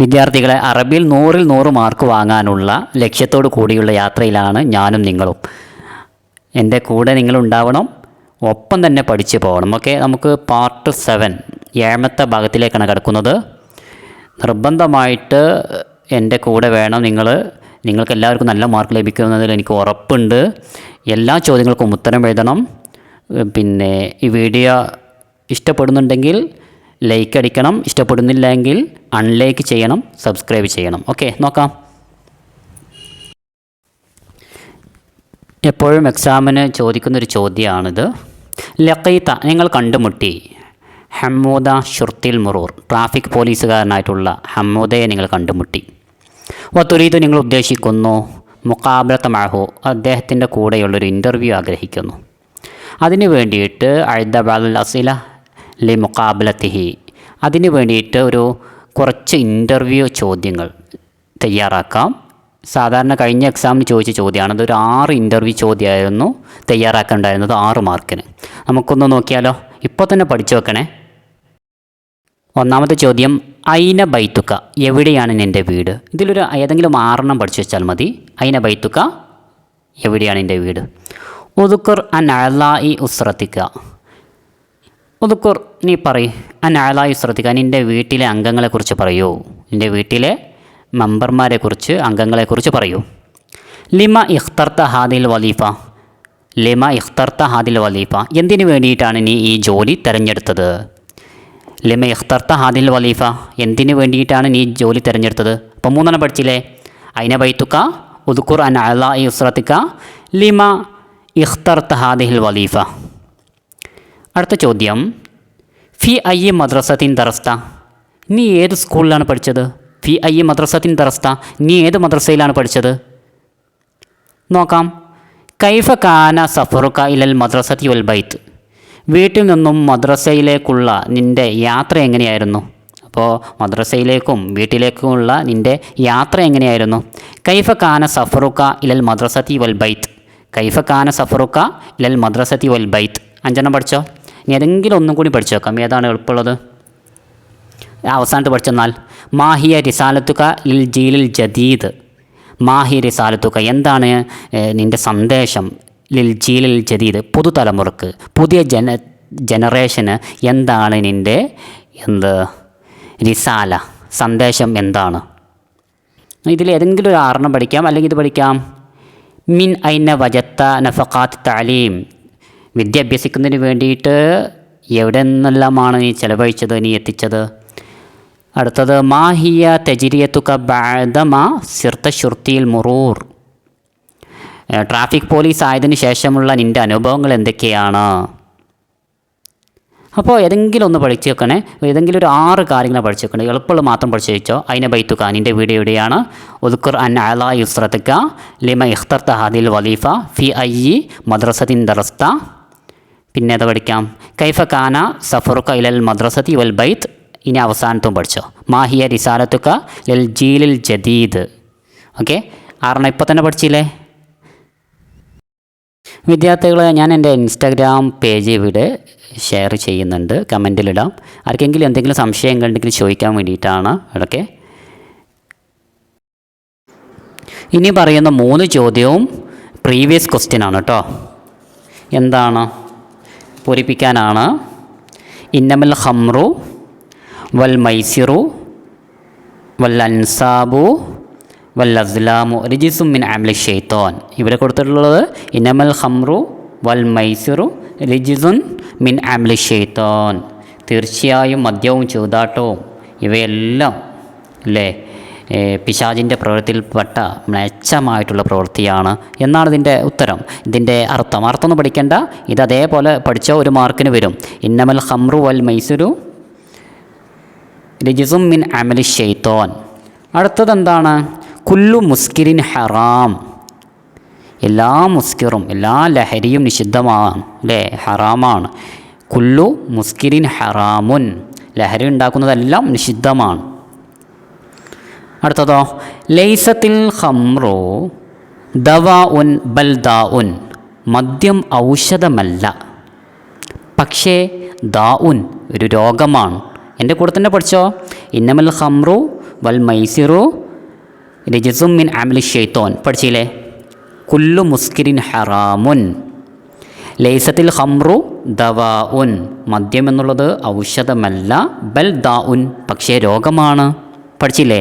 വിദ്യാർത്ഥികളെ അറബിയിൽ നൂറിൽ നൂറ് മാർക്ക് വാങ്ങാനുള്ള ലക്ഷ്യത്തോടു കൂടിയുള്ള യാത്രയിലാണ് ഞാനും നിങ്ങളും. എന്റെ കൂടെ നിങ്ങളുണ്ടാവണം ഒപ്പം തന്നെ പഠിച്ചു പോകണം. ഓക്കെ നമുക്ക് പാർട്ട് സെവൻ ഏഴാമത്തെ ഭാഗത്തിലേക്കാണ് കിടക്കുന്നത്. നിർബന്ധമായിട്ട് എന്റെ കൂടെ വേണം നിങ്ങൾ. നിങ്ങൾക്ക് എല്ലാവർക്കും നല്ല മാർക്ക് ലഭിക്കുന്നതിൽ എനിക്ക് ഉറപ്പുണ്ട്. എല്ലാ ചോദ്യങ്ങൾക്കും ഉത്തരം എഴുതണം. പിന്നെ ഈ വീഡിയോ ഇഷ്ടപ്പെടുന്നുണ്ടെങ്കിൽ ലൈക്ക് അടിക്കണം. ഇഷ്ടപ്പെടുന്നില്ലെങ്കിൽ അൺലൈക്ക് ചെയ്യണം. സബ്സ്ക്രൈബ് ചെയ്യണം. ഓക്കെ നോക്കാം. എപ്പോഴും എക്സാമിന് ചോദിക്കുന്നൊരു ചോദ്യമാണിത്. ലക്കീത്ത നിങ്ങൾ കണ്ടുമുട്ടി. ഹമ്മൂദ ഷുർത്തിൽ മുറൂർ. ട്രാഫിക് പോലീസുകാരനായിട്ടുള്ള ഹമ്മൂദയെ നിങ്ങൾ കണ്ടുമുട്ടി. വത്തുരീത് നിങ്ങൾ ഉദ്ദേശിക്കുന്നു മുക്കാബലത്ത മഹു അദ്ദേഹത്തിന്റെ കൂടെയുള്ളൊരു ഇന്റർവ്യൂ ആഗ്രഹിക്കുന്നു. അതിനു വേണ്ടിയിട്ട് അഴുദബാദുൽ അസില ലി മുക്കാബലത്തിഹി അതിനു വേണ്ടിയിട്ട് ഒരു കുറച്ച് ഇന്റർവ്യൂ ചോദ്യങ്ങൾ തയ്യാറാക്കാം. സാധാരണ കഴിഞ്ഞ എക്സാമിന് ചോദിച്ച ചോദ്യമാണ് അതൊരു ആറ് ഇന്റർവ്യൂ ചോദ്യമായിരുന്നു തയ്യാറാക്കേണ്ടായിരുന്നത് ആറ് മാർക്കിന് നമുക്കൊന്ന് നോക്കിയാലോ? ഇപ്പോൾ തന്നെ പഠിച്ചു വെക്കണേ. ഒന്നാമത്തെ ചോദ്യം അയിന ബൈത്തുക്ക എവിടെയാണ് എന്റെ വീട്? ഇതിലൊരു ഏതെങ്കിലും ആറെണ്ണം പഠിച്ചു വെച്ചാൽ മതി. അയിന ബൈത്തുക്ക എവിടെയാണ് എന്റെ വീട്? ഒതുക്കർ അൻ അള്ളാ ഇ ഉസ്രത്തിക്ക. ഉദുക്കുർ നീ പറയ്. അലായി ശ്രദ്ധിക്കാൻ നിന്റെ വീട്ടിലെ അംഗങ്ങളെക്കുറിച്ച് പറയൂ. നിന്റെ വീട്ടിലെ മെമ്പർമാരെക്കുറിച്ച് അംഗങ്ങളെക്കുറിച്ച് പറയൂ. ലിമ ഇഖ്തർത്ത ഹാദിൽ വലീഫ. ലിമ ഇഖ്തർത്ത ഹാദിൽ വലീഫ. എന്തിനു വേണ്ടിയിട്ടാണ് നീ ഈ ജോലി തിരഞ്ഞെടുത്തത്? ലിമ ഇഖ്തർത്ത ഹാദിൽ വലീഫ. എന്തിനു വേണ്ടിയിട്ടാണ് നീ ജോലി തിരഞ്ഞെടുത്തത്? അപ്പോൾ മൂന്നെണ്ണം പഠിച്ചില്ലേ? അയിന ബൈത്തുക്ക ഉദ്ഖുർ അൻ അല ഇസ്രത്തിക്ക ലിമ ഇഖ്തർത്ത ഹാദിഹിൽ വലീഫ. അടുത്ത ചോദ്യം. ഫി ഐ എ മദ്രസത്തിൻ ദറസ്ത നീ ഏത് സ്കൂളിലാണ് പഠിച്ചത്? ഫി ഐ എ മദ്രസത്തിൻ ദറസ്ത നീ ഏത് മദ്രസയിലാണ് പഠിച്ചത്? നോക്കാം. കൈഫ കാന സഫറുക്ക ഇലൽ മദ്രസത്തി വൽ ബൈത്ത്. വീട്ടിൽ നിന്നും മദ്രസയിലേക്കുള്ള നിന്റെ യാത്ര എങ്ങനെയായിരുന്നു? അപ്പോൾ മദ്രസയിലേക്കും വീട്ടിലേക്കുമുള്ള നിന്റെ യാത്ര എങ്ങനെയായിരുന്നു? കൈഫ കാന സഫറുക്ക ഇലൽ മദ്രസത്തി വൽ ബൈത്ത്. കൈഫ കാന സഫറുക്ക ഇലൽ മദ്രസത്തി വൽ ബൈത്ത്. അഞ്ചെണ്ണം പഠിച്ചോ? ഇനി ഏതെങ്കിലും ഒന്നും കൂടി പഠിച്ചു നോക്കാം ഏതാണ് എളുപ്പമുള്ളത്? അവസാനത്ത് പഠിച്ചെന്നാൽ മാഹിയ റിസാലത്തുക ലിൽ ജീലിൽ ജദീദ്. മാഹി റിസാലത്തുക എന്താണ് നിന്റെ സന്ദേശം? ലിൽ ജീലിൽ ജദീദ് പുതുതലമുറക്ക് പുതിയ ജന ജനറേഷന് എന്താണ് നിന്റെ എന്ത് റിസാല സന്ദേശം എന്താണ്? ഇതിൽ ഏതെങ്കിലും ഒരു ആറെണ്ണം പഠിക്കാം. അല്ലെങ്കിൽ ഇത് പഠിക്കാം. മിൻ ഐന വജത്ത നഫക്കാത്ത് താലീം വിദ്യ അഭ്യസിക്കുന്നതിന് വേണ്ടിയിട്ട് എവിടെ നിന്നെല്ലാമാണ് നീ ചെലവഴിച്ചത് നീ എത്തിച്ചത്? അടുത്തത് മാഹിയ തെജിരിയത്തുക ബാദമ സിർത്ത ശുർത്തിയിൽ മുറൂർ. ട്രാഫിക് പോലീസ് ആയതിനു ശേഷമുള്ള നിന്റെ അനുഭവങ്ങൾ എന്തൊക്കെയാണ്? അപ്പോൾ ഏതെങ്കിലും ഒന്ന് പഠിച്ചു വെക്കണേ. ഏതെങ്കിലും ഒരു ആറ് കാര്യങ്ങൾ പഠിച്ചു വെക്കണേ. എളുപ്പമുള്ള മാത്രം പഠിച്ചു വെച്ചോ. അതിനെ ബൈത്തുക. നിന്റെ വീഡിയോ എവിടെയാണ്? ഉദ്ഖുർ അൻ അല യുസ്രത്തുക ലിമ ഇഖ്തർ തഹാദിൽ വലീഫ ഫി ഐ മദ്രസത്തിൻ ദറസ്ത പിന്നെ അത് പഠിക്കാം? കൈഫ കാന സഫറുക്ക ഇലൽ മദ്രസതി വൽ ബൈത്ത് ഇനി അവസാനത്തും പഠിച്ചോ. മാഹിയ റിസാലത്തുക്ക ലിൽ ജീലിൽ ജദീദ്. ഓക്കെ? ആറെണ്ണം ഇപ്പോൾ തന്നെ പഠിച്ചില്ലേ? വിദ്യാർത്ഥികളെ ഞാൻ എന്റെ ഇൻസ്റ്റാഗ്രാം പേജ് ഇവിടെ ഷെയർ ചെയ്യുന്നുണ്ട്. കമന്റിലിടാം ആർക്കെങ്കിലും എന്തെങ്കിലും സംശയങ്ങൾ ഉണ്ടെങ്കിൽ ചോദിക്കാൻ വേണ്ടിയിട്ടാണ് ഇടയ്ക്ക് ഇനി പറയുന്ന മൂന്ന് ചോദ്യവും പ്രീവിയസ് ക്വസ്റ്റ്യൻ ആണ് കേട്ടോ. എന്താണ്? പൂരിപ്പിക്കാനാണ്. ഇന്നമൽ ഹംറു വൽ മൈസിറു വൽ അൻസാബു വൽ അസ്ലാമു റിജിസും മിൻ ആംലി ഷെയ്ത്തോൻ ഇവിടെ കൊടുത്തിട്ടുള്ളത് ഇന്നമൽ ഹംറു വൽ മൈസിറു റിജിസുൻ മിൻ ആംലി ഷെയ്ത്തോൻ തീർച്ചയായും മദ്യവും ചൂതാട്ടവും ഇവയെല്ലാം അല്ലേ പിശാചിന്റെ പ്രവൃത്തിയിൽപ്പെട്ട മെച്ചമായിട്ടുള്ള പ്രവൃത്തിയാണ് എന്നാണ് ഇതിന്റെ ഉത്തരം. ഇതിന്റെ അർത്ഥം. അർത്ഥം ഒന്നും പഠിക്കേണ്ട. ഇത് അതേപോലെ പഠിച്ച ഒരു മാർക്കിന് വരും. ഇന്നമൽ ഹംറു വൽ മൈസുരു രജിസും മിൻ അമലി ഷെയ്ത്തോൻ അടുത്തത് എന്താണ്? കുല്ലു മുസ്കിരിൻ ഹറാം. എല്ലാ മുസ്കിറും എല്ലാ ലഹരിയും നിഷിദ്ധമാണ് അല്ലേ? ഹറാമാണ്. കുല്ലു മുസ്കിരിൻ ഹറാമുൻ. ലഹരി ഉണ്ടാക്കുന്നതെല്ലാം നിഷിദ്ധമാണ്. അടുത്തതോ? ലൈസത്തിൽ ഹംറോ ദവ ഉൻ ബൽ ദാ ഉൻ മദ്യം ഔഷധമല്ല. പക്ഷേ ദാ ഉൻ ഒരു രോഗമാണ്. എന്റെ കൂടെ തന്നെ പഠിച്ചോ? ഇന്നമൽ ഹംറു വൽ മൈസിറു രജിസും മിൻ അമലി ഷെയ്ത്തോൻ പഠിച്ചില്ലേ? കുല്ലു മുസ്കിരിൻ ഹറാമുൻ. ലൈസത്തിൽ ഹംറു ദവാ ഉൻ മദ്യം എന്നുള്ളത് ഔഷധമല്ല ബൽ ദാ ഉൻ പക്ഷേ രോഗമാണ്. പഠിച്ചില്ലേ?